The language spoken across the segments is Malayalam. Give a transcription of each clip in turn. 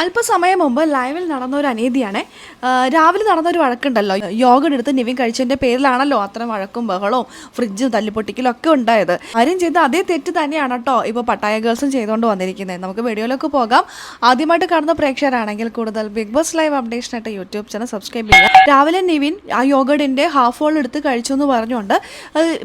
അല്പസമയം മുമ്പ് ലൈവിൽ നടന്ന ഒരു അനീതിയാണ്. രാവിലെ നടന്ന ഒരു വഴക്കുണ്ടല്ലോ. യോഗ എടുത്ത് നിവിൻ കഴിച്ചതിന്റെ പേരിലാണല്ലോ അത്ര വഴക്കും ബഹളവും ഫ്രിഡ്ജും തല്ലിപ്പൊട്ടിക്കലും ഒക്കെ ഉണ്ടായത്. ആരും ചെയ്ത അതേ തെറ്റ് തന്നെയാണ് കേട്ടോ ഇപ്പോൾ പട്ടായ ഗേൾസും ചെയ്തുകൊണ്ട് വന്നിരിക്കുന്നത് നമുക്ക് വീഡിയോയിലേക്ക് പോകാം. ആദ്യമായിട്ട് കാണുന്ന പ്രേക്ഷകരാണെങ്കിൽ കൂടുതൽ ബിഗ് ബോസ് ലൈവ് അപ്ഡേഷനായിട്ട് യൂട്യൂബ് ചാനൽ സബ്സ്ക്രൈബ് ചെയ്യുക. രാവിലെ നിവിൻ ആ യോഗഡിന്റെ ഹാഫ് ഹോൾ എടുത്ത് കഴിച്ചു എന്ന് പറഞ്ഞുകൊണ്ട്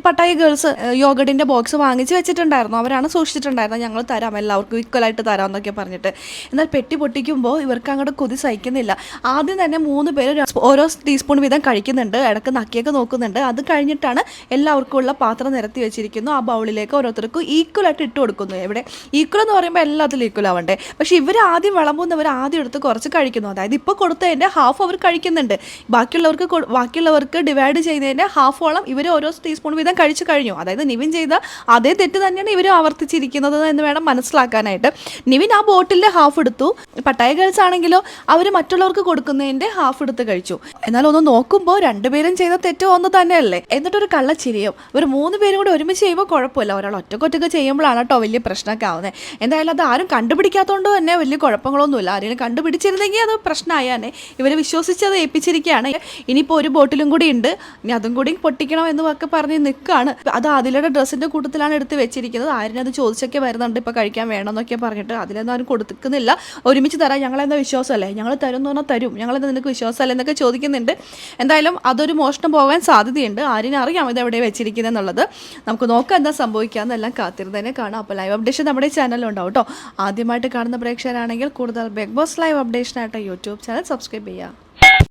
പട്ടായ ഗേൾസ് യോഗഡിന്റെ ബോക്സ് വാങ്ങിച്ച് വെച്ചിട്ടുണ്ടായിരുന്നു. അവരാണ് സൂക്ഷിച്ചിട്ടുണ്ടായിരുന്നത്. ഞങ്ങൾ തരാം എല്ലാവർക്കും ഈക്വലായിട്ട് തരാം എന്നൊക്കെ പറഞ്ഞിട്ട്. എന്നാൽ പെട്ടി പൊട്ടിക്കുമ്പോൾ ഇവർക്ക് അങ്ങോട്ട് കൊതി സഹിക്കുന്നില്ല. ആദ്യം തന്നെ മൂന്ന് പേര് ഓരോ ടീസ്പൂൺ വീതം കഴിക്കുന്നുണ്ട്. ഇടയ്ക്ക് നക്കിയൊക്കെ നോക്കുന്നുണ്ട്. അത് കഴിഞ്ഞിട്ടാണ് എല്ലാവർക്കും ഉള്ള പാത്രം നിരത്തി വെച്ചിരിക്കുന്നു. ആ ബൗളിലേക്ക് ഓരോരുത്തർക്കും ഈക്വലായിട്ട് ഇട്ട് കൊടുക്കുന്നു. എവിടെ? ഈക്വൽ എന്ന് പറയുമ്പോൾ എല്ലാത്തിലും ഈക്വൽ ആവണ്ടേ? പക്ഷേ ഇവർ ആദ്യം വിളമ്പുന്നവർ ആദ്യം എടുത്ത് കുറച്ച് കഴിക്കുന്നു. അതായത് ഇപ്പോൾ കൊടുത്തതിന്റെ ഹാഫ് അവർ കഴിക്കുന്നുണ്ട്. ബാക്കിയുള്ളവർക്ക് ബാക്കിയുള്ളവർക്ക് ഡിവൈഡ് ചെയ്തതിന്റെ ഹാഫോളം ഇവർ ഓരോ ടീസ്പൂൺ വീതം കഴിച്ചു കഴിഞ്ഞു. അതായത് നിവിൻ ചെയ്ത അതേ തെറ്റ് തന്നെയാണ് ഇവർ ആവർത്തിച്ചിരിക്കുന്നത് എന്ന് വേണം മനസ്സിലാക്കാനായിട്ട്. നിവിൻ ആ ബോട്ടിലിന്റെ ഹാഫ് എടുത്തു. പട്ടായ ഗേൾസ് ആണെങ്കിലോ അവർ മറ്റുള്ളവർക്ക് കൊടുക്കുന്നതിന്റെ ഹാഫ് എടുത്ത് കഴിച്ചു. എന്നാൽ ഒന്ന് നോക്കുമ്പോൾ രണ്ടുപേരും ചെയ്ത തെറ്റ് ഒന്ന് തന്നെയല്ലേ? എന്നിട്ടൊരു കള്ളച്ചിരിയും. ഒരു മൂന്ന് പേരും കൂടി ഒരുമിച്ച് ചെയ്യുമ്പോൾ കുഴപ്പമില്ല. ഒരാൾ ഒറ്റക്കൊറ്റക്ക് ചെയ്യുമ്പോഴാണ് കേട്ടോ വലിയ പ്രശ്നമൊക്കെ ആവുന്നത് എന്തായാലും അത് ആരും കണ്ടുപിടിക്കാത്തതുകൊണ്ട് തന്നെ വലിയ കുഴപ്പങ്ങളൊന്നുമില്ല. ആരെങ്കിലും കണ്ടുപിടിച്ചിരുന്നെങ്കിൽ അത് പ്രശ്നമായാനെ ഇവരെ വിശ്വസിച്ചത് ഏൽപ്പിച്ചിരിക്കുകയാണ്. ഇനിയിപ്പോൾ ഒരു ബോട്ടിലും കൂടി ഉണ്ട്. ഇനി അതും കൂടി പൊട്ടിക്കണം എന്ന് ഒക്കെ പറഞ്ഞ് നിൽക്കുകയാണ്. അത് അതിലയുടെ ഡ്രസ്സിന്റെ കൂട്ടത്തിലാണ് എടുത്ത് വെച്ചിരിക്കുന്നത്. ആരും അത് ചോദിച്ചൊക്കെ വരുന്നുണ്ട്. ഇപ്പോൾ കഴിക്കാൻ വേണമെന്നൊക്കെ പറഞ്ഞിട്ട്. അതിലൊന്നും ആരും കൊടുക്കുന്നില്ല ഒരുമിച്ച് തരാം ഞങ്ങളെന്താ വിശ്വാസമല്ലേ? ഞങ്ങൾ തരും എന്ന് പറഞ്ഞാൽ തരും. ഞങ്ങളെന്താ നിനക്ക് വിശ്വാസമല്ലേ എന്നൊക്കെ ചോദിക്കുന്നുണ്ട്. എന്തായാലും അതൊരു മോഷണം പോകാൻ സാധ്യതയുണ്ട്. ആരിനെ അറിയാം ഇത് എവിടെ വെച്ചിരിക്കുന്നത് എന്നുള്ളത്. നമുക്ക് നോക്കാം എന്താ സംഭവിക്കാമെന്നെല്ലാം കാത്തിരുന്ന് തന്നെ കാണാം. അപ്പോൾ ലൈവ് അപ്ഡേഷൻ നമ്മുടെ ചാനലിലുണ്ടാവും കേട്ടോ. ആദ്യമായിട്ട് കാണുന്ന പ്രേക്ഷകരാണെങ്കിൽ കൂടുതൽ ബിഗ് ബോസ് ലൈവ് അപ്ഡേഷനായിട്ട് യൂട്യൂബ് ചാനൽ സബ്സ്ക്രൈബ് ചെയ്യുക